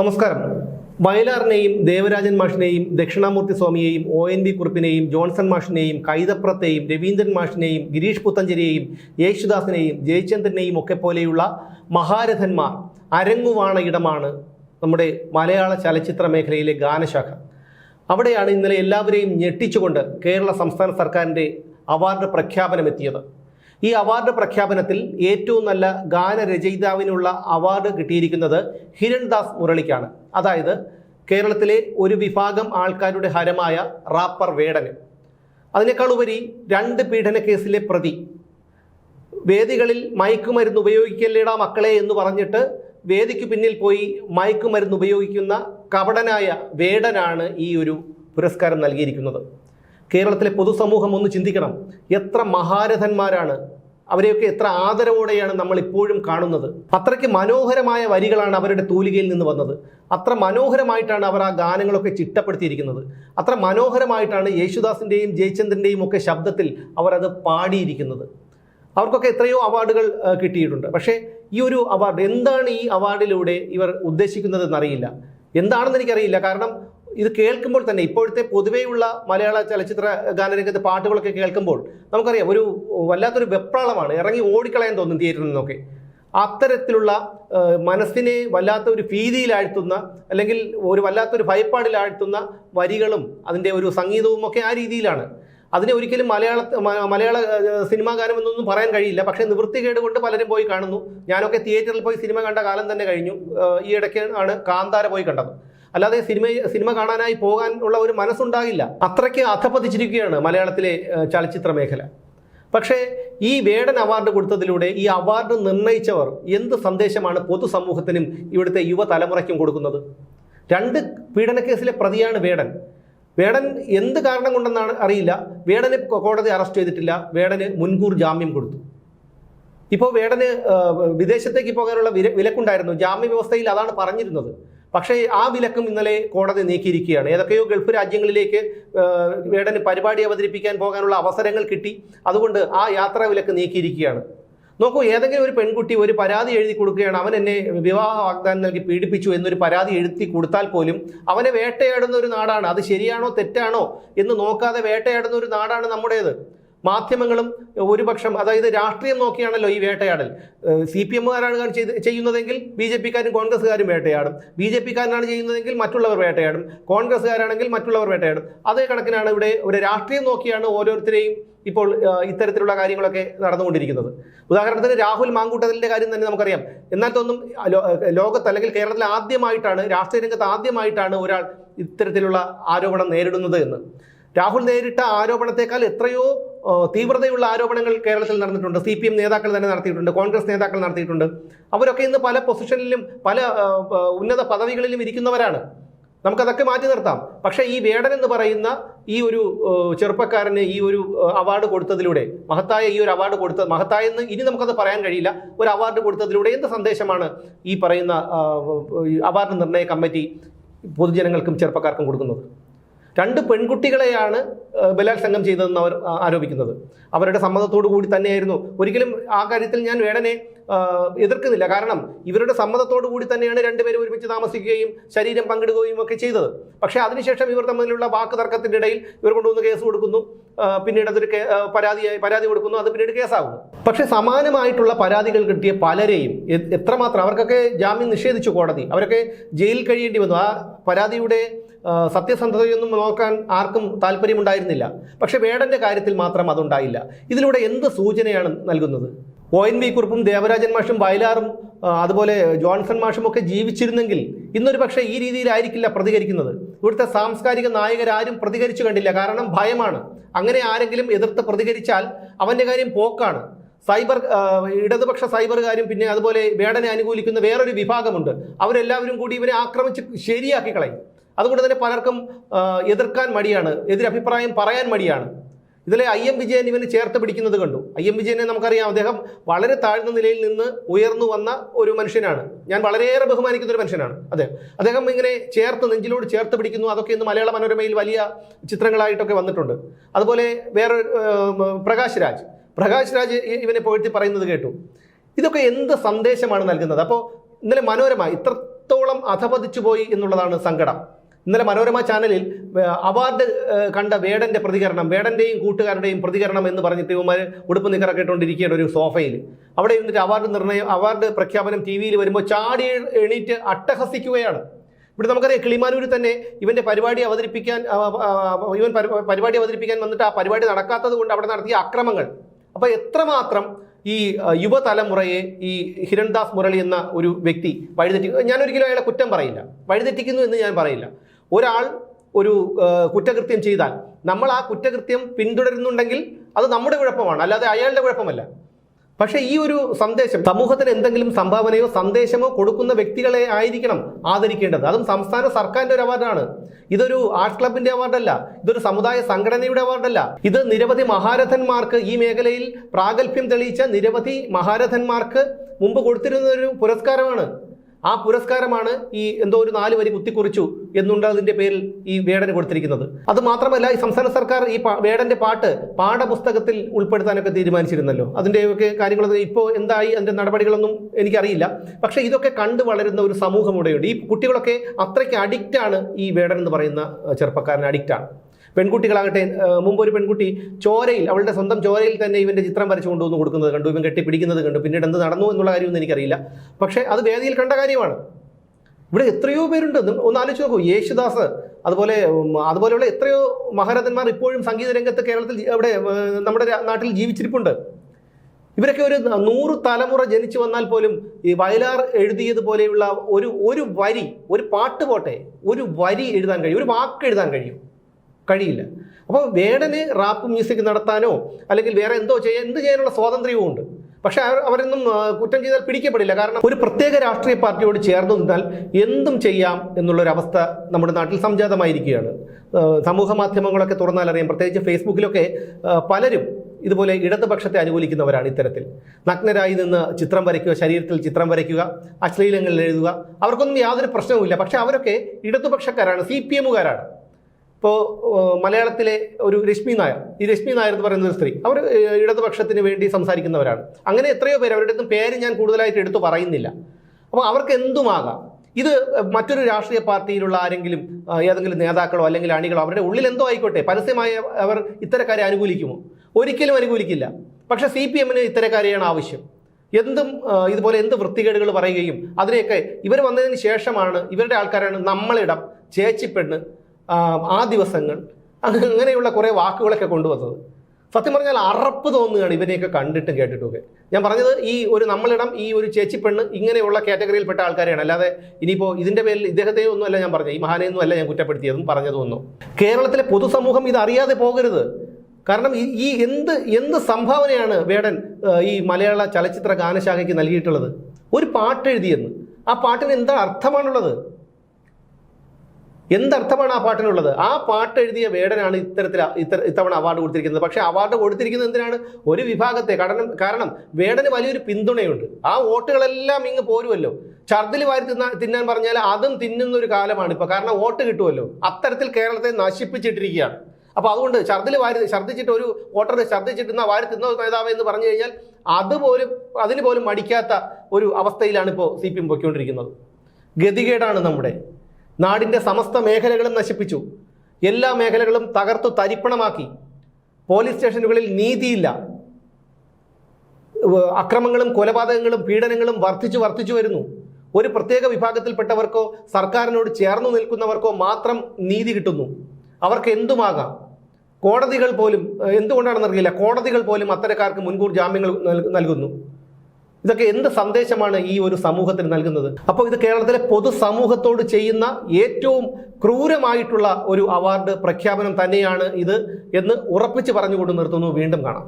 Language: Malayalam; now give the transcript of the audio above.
നമസ്കാരം. വയലാറിനെയും ദേവരാജൻ മാഷിനെയും ദക്ഷിണാമൂർത്തി സ്വാമിയെയും ഒ എൻ വി കുറുപ്പിനെയും ജോൺസൺ മാഷിനെയും കൈതപ്രത്തെയും രവീന്ദ്രൻ മാഷിനെയും ഗിരീഷ് പുത്തഞ്ചേരിയെയും യേശുദാസിനെയും ജയചന്ദ്രനെയും ഒക്കെ പോലെയുള്ള മഹാരഥന്മാർ അരങ്ങുവാണ ഇടമാണ് നമ്മുടെ മലയാള ചലച്ചിത്ര മേഖലയിലെ ഗാനശാഖ. അവിടെയാണ് ഇന്നലെ എല്ലാവരെയും ഞെട്ടിച്ചുകൊണ്ട് കേരള സംസ്ഥാന സർക്കാരിന്റെ അവാർഡ് പ്രഖ്യാപനമെത്തിയത്. ഈ അവാർഡ് പ്രഖ്യാപനത്തിൽ ഏറ്റവും നല്ല ഗാനരചയിതാവിനുള്ള അവാർഡ് കിട്ടിയിരിക്കുന്നത് ഹിരൺദാസ് മുരളിക്കാണ്. അതായത് കേരളത്തിലെ ഒരു വിഭാഗം ആൾക്കാരുടെ ഹരമായ റാപ്പർ വേടന്. അതിനേക്കാൾ ഉപരി രണ്ട് പീഡന കേസിലെ പ്രതി. വേദികളിൽ മയക്കുമരുന്ന് ഉപയോഗിക്കല്ലേടാ മക്കളെ എന്ന് പറഞ്ഞിട്ട് വേദിക്ക് പിന്നിൽ പോയി മയക്കുമരുന്ന് ഉപയോഗിക്കുന്ന കപടനായ വേടനാണ് ഈ ഒരു പുരസ്കാരം നൽകിയിരിക്കുന്നത്. കേരളത്തിലെ പൊതുസമൂഹം ഒന്ന് ചിന്തിക്കണം. എത്ര മഹാരഥന്മാരാണ്. അവരെയൊക്കെ എത്ര ആദരവോടെയാണ് നമ്മൾ ഇപ്പോഴും കാണുന്നത്. അത്രയ്ക്ക് മനോഹരമായ വരികളാണ് അവരുടെ തൂലികയിൽ നിന്ന് വന്നത്. അത്ര മനോഹരമായിട്ടാണ് അവർ ആ ഗാനങ്ങളൊക്കെ ചിട്ടപ്പെടുത്തിയിരിക്കുന്നത്. അത്ര മനോഹരമായിട്ടാണ് യേശുദാസിന്റെയും ജയചന്ദ്രന്റെയും ഒക്കെ ശബ്ദത്തിൽ അവർ അത് പാടിയിരിക്കുന്നത്. അവർക്കൊക്കെ എത്രയോ അവാർഡുകൾ കിട്ടിയിട്ടുണ്ട്. പക്ഷേ ഈ ഒരു അവാർഡ് എന്താണ് ഈ അവാർഡിലൂടെ ഇവർ ഉദ്ദേശിക്കുന്നതെന്നറിയില്ല എന്താണെന്ന് എനിക്കറിയില്ല. കാരണം ഇത് കേൾക്കുമ്പോൾ തന്നെ ഇപ്പോഴത്തെ പൊതുവെയുള്ള മലയാള ചലച്ചിത്ര ഗാനരംഗത്തെ പാട്ടുകളൊക്കെ കേൾക്കുമ്പോൾ നമുക്കറിയാം ഒരു വല്ലാത്തൊരു വെപ്രാളമാണ്. ഇറങ്ങി ഓടിക്കളയാൻ തോന്നും തിയേറ്ററിൽ നിന്നൊക്കെ. അത്തരത്തിലുള്ള മനസ്സിനെ വല്ലാത്ത ഒരു ഭീതിയിലാഴ്ത്തുന്ന അല്ലെങ്കിൽ ഒരു വല്ലാത്തൊരു ഭയപ്പാടിലാഴ്ത്തുന്ന വരികളും അതിന്റെ ഒരു സംഗീതവും ഒക്കെ ആ രീതിയിലാണ്. അതിനെ ഒരിക്കലും മലയാള മലയാള സിനിമാ ഗാനം എന്നൊന്നും പറയാൻ കഴിയില്ല. പക്ഷേ നിവൃത്തികേട് കൊണ്ട് പലരും പോയി കാണുന്നു. ഞാനൊക്കെ തിയേറ്ററിൽ പോയി സിനിമ കണ്ട കാലം തന്നെ കഴിഞ്ഞു. ഈ ഇടയ്ക്ക് ആണ് കാന്താര പോയി കണ്ടത്. അല്ലാതെ സിനിമ സിനിമ കാണാനായി പോകാൻ ഉള്ള ഒരു മനസ്സുണ്ടാകില്ല. അത്രയ്ക്ക് അധപ്പതിച്ചിരിക്കുകയാണ് മലയാളത്തിലെ ചലച്ചിത്ര മേഖല പക്ഷേ ഈ വേടൻ അവാർഡ് കൊടുത്തതിലൂടെ ഈ അവാർഡ് നിർണയിച്ചവർ എന്ത് സന്ദേശമാണ് പൊതുസമൂഹത്തിനും ഇവിടുത്തെ യുവതലമുറയ്ക്കും കൊടുക്കുന്നത്? രണ്ട് പീഡനക്കേസിലെ പ്രതിയാണ് വേടൻ. വേടൻ എന്ത് കാരണം കൊണ്ടെന്നാണ് അറിയില്ല. വേടനെ കോടതി അറസ്റ്റ് ചെയ്തിട്ടില്ല. വേടന് മുൻകൂർ ജാമ്യം കൊടുത്തു. ഇപ്പോൾ വേടന് വിദേശത്തേക്ക് പോകാനുള്ള വില വിലക്കുണ്ടായിരുന്നു. ജാമ്യ വ്യവസ്ഥയിൽ അതാണ് പറഞ്ഞിരുന്നത്. പക്ഷേ ആ വിലക്കും ഇന്നലെ കോടതി നീക്കിയിരിക്കുകയാണ്. ഏതൊക്കെയോ ഗൾഫ് രാജ്യങ്ങളിലേക്ക് വേടന് പരിപാടി അവതരിപ്പിക്കാൻ പോകാനുള്ള അവസരങ്ങൾ കിട്ടി. അതുകൊണ്ട് ആ യാത്രാ വിലക്ക് നീക്കിയിരിക്കുകയാണ്. നോക്കൂ ഏതെങ്കിലും ഒരു പെൺകുട്ടി ഒരു പരാതി എഴുതി കൊടുക്കുകയാണ്. അവൻ എന്നെ വിവാഹ വാഗ്ദാനം നൽകി പീഡിപ്പിച്ചു എന്നൊരു പരാതി എഴുതി കൊടുത്താൽ പോലും അവനെ വേട്ടയാടുന്ന ഒരു നാടാണ്. അത് ശരിയാണോ തെറ്റാണോ എന്ന് നോക്കാതെ വേട്ടയാടുന്ന ഒരു നാടാണ് നമ്മുടേത്. മാധ്യമങ്ങളും ഒരുപക്ഷം അതായത് രാഷ്ട്രീയം നോക്കിയാണല്ലോ ഈ വേട്ടയാടൽ. സി പി എമ്മുകാരാണ് ചെയ്യുന്നതെങ്കിൽ ബി ജെ പിക്കാരും കോൺഗ്രസ്സുകാരും വേട്ടയാടും. ബി ജെ പിക്കാരനാണ് ചെയ്യുന്നതെങ്കിൽ മറ്റുള്ളവർ വേട്ടയാടും. കോൺഗ്രസ്സുകാരാണെങ്കിൽ മറ്റുള്ളവർ വേട്ടയാടും. അതേ കണക്കിനാണ് ഇവിടെ ഒരു രാഷ്ട്രീയം നോക്കിയാണ് ഓരോരുത്തരെയും ഇപ്പോൾ ഇത്തരത്തിലുള്ള കാര്യങ്ങളൊക്കെ നടന്നുകൊണ്ടിരിക്കുന്നത്. ഉദാഹരണത്തിന് രാഹുൽ മാങ്കൂട്ടത്തിന്റെ കാര്യം തന്നെ നമുക്കറിയാം. എന്നാൽ തൊന്നും ലോകത്ത് അല്ലെങ്കിൽ കേരളത്തിൽ ആദ്യമായിട്ടാണ് രാഷ്ട്രീയ രംഗത്ത് ആദ്യമായിട്ടാണ് ഒരാൾ ഇത്തരത്തിലുള്ള ആരോപണം നേരിടുന്നത് എന്ന്. രാഹുൽ നേരിട്ട ആരോപണത്തെക്കാൾ എത്രയോ തീവ്രതയുള്ള ആരോപണങ്ങൾ കേരളത്തിൽ നടന്നിട്ടുണ്ട്. സി പി എം നേതാക്കൾ തന്നെ നടത്തിയിട്ടുണ്ട്. കോൺഗ്രസ് നേതാക്കൾ നടത്തിയിട്ടുണ്ട്. അവരൊക്കെ ഇന്ന് പല പൊസിഷനിലും പല ഉന്നത പദവികളിലും ഇരിക്കുന്നവരാണ്. നമുക്കതൊക്കെ മാറ്റി നിർത്താം. പക്ഷേ ഈ വേടൻ എന്ന് പറയുന്ന ഈ ഒരു ചെറുപ്പക്കാരന് ഈ ഒരു അവാർഡ് കൊടുത്തതിലൂടെ മഹത്തായ ഈ ഒരു അവാർഡ് കൊടുത്ത മഹത്തായ എന്ന് ഇനി നമുക്കത് പറയാൻ കഴിയില്ല. ഒരു അവാർഡ് കൊടുത്തതിലൂടെ എന്ത് സന്ദേശമാണ് ഈ പറയുന്ന അവാർഡ് നിർണയ കമ്മിറ്റി പൊതുജനങ്ങൾക്കും ചെറുപ്പക്കാർക്കും കൊടുക്കുന്നത്? രണ്ട് പെൺകുട്ടികളെയാണ് ബലാത്സംഗം ചെയ്തതെന്ന് അവർ ആരോപിക്കുന്നത്. അവരുടെ സമ്മതത്തോടു കൂടി തന്നെയായിരുന്നു. ഒരിക്കലും ആ കാര്യത്തിൽ ഞാൻ വേടനെ എതിർക്കുന്നില്ല. കാരണം ഇവരുടെ സമ്മതത്തോടു കൂടി തന്നെയാണ് രണ്ടുപേരും ഒരുമിച്ച് താമസിക്കുകയും ശരീരം പങ്കിടുകയും ഒക്കെ ചെയ്തത്. പക്ഷേ അതിനുശേഷം ഇവർ തമ്മിലുള്ള വാക്ക് തർക്കത്തിന്റെ ഇടയിൽ ഇവർ കൊണ്ടുവന്ന് കേസ് കൊടുക്കുന്നു. പിന്നീട് അതൊരു പരാതിയായി പരാതി കൊടുക്കുന്നു. അത് പിന്നീട് കേസാകുന്നു. പക്ഷേ സമാനമായിട്ടുള്ള പരാതികൾ കിട്ടിയ പലരെയും എത്രമാത്രം അവർക്കൊക്കെ ജാമ്യം നിഷേധിച്ചു കോടതി. അവരൊക്കെ ജയിലിൽ കഴിയേണ്ടി വന്നു. ആ പരാതിയുടെ സത്യസന്ധതയൊന്നും നോക്കാൻ ആർക്കും താല്പര്യമുണ്ടായിരുന്നില്ല. പക്ഷേ വേടന്റെ കാര്യത്തിൽ മാത്രം അതുണ്ടായില്ല. ഇതിലൂടെ എന്ത് സൂചനയാണ് നൽകുന്നത്? ഒ എൻ വി കുറുപ്പും ദേവരാജൻ മാഷും വയലാറും അതുപോലെ ജോൺസൺ മാഷും ഒക്കെ ജീവിച്ചിരുന്നെങ്കിൽ ഇന്നൊരു പക്ഷേ ഈ രീതിയിലായിരിക്കില്ല പ്രതികരിക്കുന്നത്. ഇവിടുത്തെ സാംസ്കാരിക നായകരാരും പ്രതികരിച്ചു കണ്ടില്ല. കാരണം ഭയമാണ്. അങ്ങനെ ആരെങ്കിലും എതിർത്ത് പ്രതികരിച്ചാൽ അവന്റെ കാര്യം പോക്കാണ്. സൈബർ ഇടതുപക്ഷ സൈബറുകാരും പിന്നെ അതുപോലെ വേടനെ അനുകൂലിക്കുന്ന വേറൊരു വിഭാഗമുണ്ട്. അവരെല്ലാവരും കൂടി ഇവരെ ആക്രമിച്ച് ശരിയാക്കി കളയും. അതുകൊണ്ട് തന്നെ പലർക്കും എതിർക്കാൻ മടിയാണ്. എതിരഭിപ്രായം പറയാൻ മടിയാണ്. ഇതിലെ ഐ എം വിജയൻ ഇവന് ചേർത്ത് പിടിക്കുന്നത് കണ്ടു. ഐ എം വിജയനെ നമുക്കറിയാം അദ്ദേഹം വളരെ താഴ്ന്ന നിലയിൽ നിന്ന് ഉയർന്നു വന്ന ഒരു മനുഷ്യനാണ്. ഞാൻ വളരെയേറെ ബഹുമാനിക്കുന്ന ഒരു മനുഷ്യനാണ്. അതെ അദ്ദേഹം ഇങ്ങനെ ചേർത്ത് നെഞ്ചിലോട് ചേർത്ത് പിടിക്കുന്നു. അതൊക്കെ ഇന്ന് മലയാള മനോരമയിൽ വലിയ ചിത്രങ്ങളായിട്ടൊക്കെ വന്നിട്ടുണ്ട്. അതുപോലെ വേറെ പ്രകാശ് രാജ്. പ്രകാശ് രാജ് ഇവനെ പോയിട്ട് പറയുന്നത് കേട്ടു. ഇതൊക്കെ എന്ത് സന്ദേശമാണ് നൽകുന്നത്? അപ്പോൾ ഇന്നലെ മനോരമ ഇത്രത്തോളം അധപതിച്ചു പോയി എന്നുള്ളതാണ് സങ്കടം. ഇന്നലെ മനോരമ ചാനലിൽ അവാർഡ് കണ്ട വേടന്റെ പ്രതികരണം വേടന്റെയും കൂട്ടുകാരുടെയും പ്രതികരണം എന്ന് പറഞ്ഞിട്ട് ഇവന്മാർ ഉടുപ്പ് നിക്കറൊക്കെ ഒരു സോഫയിൽ. അവിടെ ഇരുന്നിട്ട് അവാർഡ് നിർണയം അവാർഡ് പ്രഖ്യാപനം ടി വിയിൽ വരുമ്പോൾ ചാടി എണീറ്റ് അട്ടഹസിക്കുകയാണ്. ഇവിടെ നമുക്കറിയാം കിളിമാനൂരിൽ തന്നെ ഇവന്റെ പരിപാടി അവതരിപ്പിക്കാൻ ഇവൻ പരിപാടി അവതരിപ്പിക്കാൻ വന്നിട്ട് ആ പരിപാടി നടക്കാത്തത് കൊണ്ട് അവിടെ നടത്തിയ അക്രമങ്ങൾ. അപ്പോൾ എത്രമാത്രം ഈ യുവതലമുറയെ ഈ ഹിരൺദാസ് മുരളി എന്ന ഒരു വ്യക്തി വഴിതെറ്റി ഞാനൊരിക്കലും അയാളെ കുറ്റം പറയില്ല. വഴിതെറ്റിക്കുന്നു എന്ന് ഞാൻ പറയില്ല. ഒരാൾ ഒരു കുറ്റകൃത്യം ചെയ്താൽ നമ്മൾ ആ കുറ്റകൃത്യം പിന്തുടരുന്നുണ്ടെങ്കിൽ അത് നമ്മുടെ കുഴപ്പമാണ്. അല്ലാതെ അയാളുടെ കുഴപ്പമല്ല. പക്ഷേ ഈ ഒരു സന്ദേശം സമൂഹത്തിന് എന്തെങ്കിലും സംഭാവനയോ സന്ദേശമോ കൊടുക്കുന്ന വ്യക്തികളെ ആയിരിക്കണം ആദരിക്കേണ്ടത്. അതും സംസ്ഥാന സർക്കാരിന്റെ ഒരു അവാർഡാണ്. ഇതൊരു ആർട്സ് ക്ലബിന്റെ അവാർഡല്ല. ഇതൊരു സമുദായ സംഘടനയുടെ അവാർഡല്ല. ഇത് നിരവധി മഹാരഥന്മാർക്ക് ഈ മേഖലയിൽ പ്രാഗൽഭ്യം തെളിയിച്ച നിരവധി മഹാരഥന്മാർക്ക് മുമ്പ് കൊടുത്തിരുന്ന ഒരു പുരസ്കാരമാണ്. ആ പുരസ്കാരമാണ് ഈ എന്തോ ഒരു നാല് വരി കുത്തിക്കുറിച്ചു അതിന്റെ പേരിൽ ഈ വേടന് കൊടുത്തിരിക്കുന്നത്. അത് മാത്രമല്ല ഈ സംസ്ഥാന സർക്കാർ ഈ വേടന്റെ പാട്ട് പാഠപുസ്തകത്തിൽ ഉൾപ്പെടുത്താനൊക്കെ തീരുമാനിച്ചിരുന്നല്ലോ. അതിന്റെയൊക്കെ കാര്യങ്ങൾ ഇപ്പോൾ എന്തായി അതിന്റെ നടപടികളൊന്നും എനിക്കറിയില്ല. പക്ഷേ ഇതൊക്കെ കണ്ടു വളരുന്ന ഒരു സമൂഹം ഇവിടെയുണ്ട്. ഈ കുട്ടികളൊക്കെ അത്രയ്ക്ക് അഡിക്റ്റാണ് ഈ വേടൻ എന്ന് പറയുന്ന ചെറുപ്പക്കാരൻ അഡിക്റ്റാണ് പെൺകുട്ടികളാകട്ടെ മുമ്പ് ഒരു പെൺകുട്ടി ചോരയിൽ അവളുടെ സ്വന്തം ചോരയിൽ തന്നെ ഇവന്റെ ചിത്രം വരച്ചു കൊണ്ടുവന്ന് കൊടുക്കുന്നത് കണ്ടു ഇവൻ കെട്ടിപ്പിടിക്കുന്നത് കണ്ടു പിന്നീട് എന്ത് നടന്നു എന്നുള്ള കാര്യമൊന്നും എനിക്കറിയില്ല. പക്ഷേ അത് വേദിയിൽ കണ്ട കാര്യമാണ്. ഇവിടെ എത്രയോ പേരുണ്ട്. ഒന്ന് ആലോചിച്ച് നോക്കൂ യേശുദാസ് അതുപോലെ അതുപോലെയുള്ള എത്രയോ മഹാരഥന്മാർ ഇപ്പോഴും സംഗീത രംഗത്ത് കേരളത്തിൽ അവിടെ നമ്മുടെ നാട്ടിൽ ജീവിച്ചിരിപ്പുണ്ട്. ഇവരൊക്കെ ഒരു നൂറ് തലമുറ ജനിച്ചു വന്നാൽ പോലും ഈ വയലാർ എഴുതിയതുപോലെയുള്ള ഒരു ഒരു വരി ഒരു പാട്ട് പോട്ടെ ഒരു വരി എഴുതാൻ കഴിയും ഒരു വാക്ക് എഴുതാൻ കഴിയും. കഴിയില്ല. അപ്പോൾ വേടന് റാപ്പ് മ്യൂസിക് നടത്താനോ അല്ലെങ്കിൽ വേറെ എന്തോ ചെയ്യാൻ എന്ത് ചെയ്യാനുള്ള സ്വാതന്ത്ര്യവും ഉണ്ട്. പക്ഷേ അവരൊന്നും കുറ്റം ചെയ്താൽ പിടിക്കപ്പെടില്ല. കാരണം ഒരു പ്രത്യേക രാഷ്ട്രീയ പാർട്ടിയോട് ചേർന്ന് നിന്നാൽ എന്തും ചെയ്യാം എന്നുള്ളൊരവസ്ഥ നമ്മുടെ നാട്ടിൽ സംജാതമായിരിക്കുകയാണ്. സമൂഹ മാധ്യമങ്ങളൊക്കെ തുറന്നാൽ അറിയാം. പ്രത്യേകിച്ച് ഫേസ്ബുക്കിലൊക്കെ പലരും ഇതുപോലെ ഇടതുപക്ഷത്തെ അനുകൂലിക്കുന്നവരാണ് ഇത്തരത്തിൽ. നഗ്നരായി നിന്ന് ചിത്രം വരയ്ക്കുക ശരീരത്തിൽ ചിത്രം വരയ്ക്കുക അശ്ലീലങ്ങളിൽ എഴുതുക അവർക്കൊന്നും യാതൊരു പ്രശ്നവുമില്ല. പക്ഷേ അവരൊക്കെ ഇടതുപക്ഷക്കാരാണ് സി പി എമ്മുകാരാണ്. ഇപ്പോൾ മലയാളത്തിലെ ഒരു രശ്മി നായർ. ഈ രശ്മി നായർ എന്ന് പറയുന്ന ഒരു സ്ത്രീ. അവർ ഇടതുപക്ഷത്തിന് വേണ്ടി സംസാരിക്കുന്നവരാണ്. അങ്ങനെ എത്രയോ പേര് അവരുടെ അടുത്തും പേര് ഞാൻ കൂടുതലായിട്ട് എടുത്തു പറയുന്നില്ല. അപ്പോൾ അവർക്ക് എന്തുമാകാം? ഇത് മറ്റൊരു രാഷ്ട്രീയ പാർട്ടിയിലുള്ള ആരെങ്കിലും ഏതെങ്കിലും നേതാക്കളോ അല്ലെങ്കിൽ അണികളോ അവരുടെ ഉള്ളിൽ എന്തോ ആയിക്കോട്ടെ പരസ്യമായി അവർ ഇത്തരക്കാരെ അനുകൂലിക്കുമോ? ഒരിക്കലും അനുകൂലിക്കില്ല. പക്ഷെ സി പി എമ്മിന് ഇത്തരക്കാരെയാണ് ആവശ്യം. എന്തും ഇതുപോലെ എന്ത് വൃത്തികേടുകൾ പറയുകയും അതിനെയൊക്കെ ഇവർ വന്നതിന് ശേഷമാണ് ഇവരുടെ ആൾക്കാരാണ് നമ്മളിടം ചേച്ചിപ്പെണ്ണ് ആ, ദിവസങ്ങൾ അങ്ങനെയുള്ള കുറേ വാക്കുകളൊക്കെ കൊണ്ടുവന്നത്. സത്യം പറഞ്ഞാൽ അറപ്പ് തോന്നുകയാണ് ഇവരെയൊക്കെ കണ്ടിട്ടും കേട്ടിട്ടുമൊക്കെ. ഞാൻ പറഞ്ഞത് ഈ ഒരു നമ്മളിടം ഈ ഒരു ചേച്ചി പെണ്ണ് ഇങ്ങനെയുള്ള കാറ്റഗറിയിൽപ്പെട്ട ആൾക്കാരെയാണ്. അല്ലാതെ ഇനിയിപ്പോൾ ഇതിന്റെ പേരിൽ ഇദ്ദേഹത്തെ ഒന്നും അല്ല ഞാൻ പറഞ്ഞത്. ഈ മഹാനെയൊന്നും അല്ല ഞാൻ കുറ്റപ്പെടുത്തിയതും പറഞ്ഞു ഒന്നും കേരളത്തിലെ പൊതുസമൂഹം ഇത് അറിയാതെ പോകരുത്. കാരണം ഈ എന്ത് എന്ത് സംഭാവനയാണ് വേടൻ ഈ മലയാള ചലച്ചിത്ര ഗാനശാഖയ്ക്ക് നൽകിയിട്ടുള്ളത്? ഒരു പാട്ട് എഴുതിയെന്ന് ആ പാട്ടിന് എന്താ അർത്ഥമാണുള്ളത്? എന്തർത്ഥമാണ് ആ പാട്ടിനുള്ളത്? ആ പാട്ട് എഴുതിയ വേടനാണ് ഇത്തരത്തിൽ ഇത്തര ഇത്തവണ അവാർഡ് കൊടുത്തിരിക്കുന്നത്. പക്ഷേ അവാർഡ് കൊടുത്തിരിക്കുന്നത് എന്തിനാണ്? ഒരു വിഭാഗത്തെ. കാരണം കാരണം വേടന് വലിയൊരു പിന്തുണയുണ്ട്. ആ വോട്ടുകളെല്ലാം ഇങ്ങ് പോരുമല്ലോ ഛർദിൽ വാരി തിന്നാ തിന്നാൻ പറഞ്ഞാൽ അതും തിന്നുന്ന ഒരു കാലമാണ് ഇപ്പോൾ കാരണം വോട്ട് കിട്ടുമല്ലോ അത്തരത്തിൽ കേരളത്തെ നശിപ്പിച്ചിട്ടിരിക്കുകയാണ്. അപ്പോൾ അതുകൊണ്ട് ഛർദിൽ വാരി ഛർദ്ദിച്ചിട്ട് ഒരു വോട്ടർ ഛർദ്ദിച്ചിട്ട് ഇന്ന് വാരി തിന്ന നേതാവ് എന്ന് പറഞ്ഞു കഴിഞ്ഞാൽ അതുപോലും അതിന് പോലും മടിക്കാത്ത ഒരു അവസ്ഥയിലാണ് ഇപ്പോൾ സി പി എം പൊയ്ക്കൊണ്ടിരിക്കുന്നത്. ഗതികേടാണ് നമ്മുടെ. നാടിന്റെ സമസ്ത മേഖലകളും നശിപ്പിച്ചു. എല്ലാ മേഖലകളും തകർത്തു തരിപ്പണമാക്കി. പോലീസ് സ്റ്റേഷനുകളിൽ നീതിയില്ല. അക്രമങ്ങളും കൊലപാതകങ്ങളും പീഡനങ്ങളും വർദ്ധിച്ചു വർദ്ധിച്ചു വരുന്നു. ഒരു പ്രത്യേക വിഭാഗത്തിൽപ്പെട്ടവർക്കോ സർക്കാരിനോട് ചേർന്നു നിൽക്കുന്നവർക്കോ മാത്രം നീതി കിട്ടുന്നു. അവർക്ക് എന്തുമാകാം? കോടതികൾ പോലും എന്തുകൊണ്ടാണെന്നറിയില്ല. കോടതികൾ പോലും അത്തരക്കാർക്ക് മുൻകൂർ ജാമ്യങ്ങൾ നൽ- നൽകുന്നു. ഇതൊക്കെ എന്ത് സന്ദേശമാണ് ഈ ഒരു സമൂഹത്തിന് നൽകുന്നത്? അപ്പോൾ ഇത് കേരളത്തിലെ പൊതുസമൂഹത്തോട് ചെയ്യുന്ന ഏറ്റവും ക്രൂരമായിട്ടുള്ള ഒരു അവാർഡ് പ്രഖ്യാപനം തന്നെയാണ് ഇത് എന്ന് ഉറപ്പിച്ച് പറഞ്ഞുകൊണ്ട് നിർത്തുന്നു. വീണ്ടും കാണാം.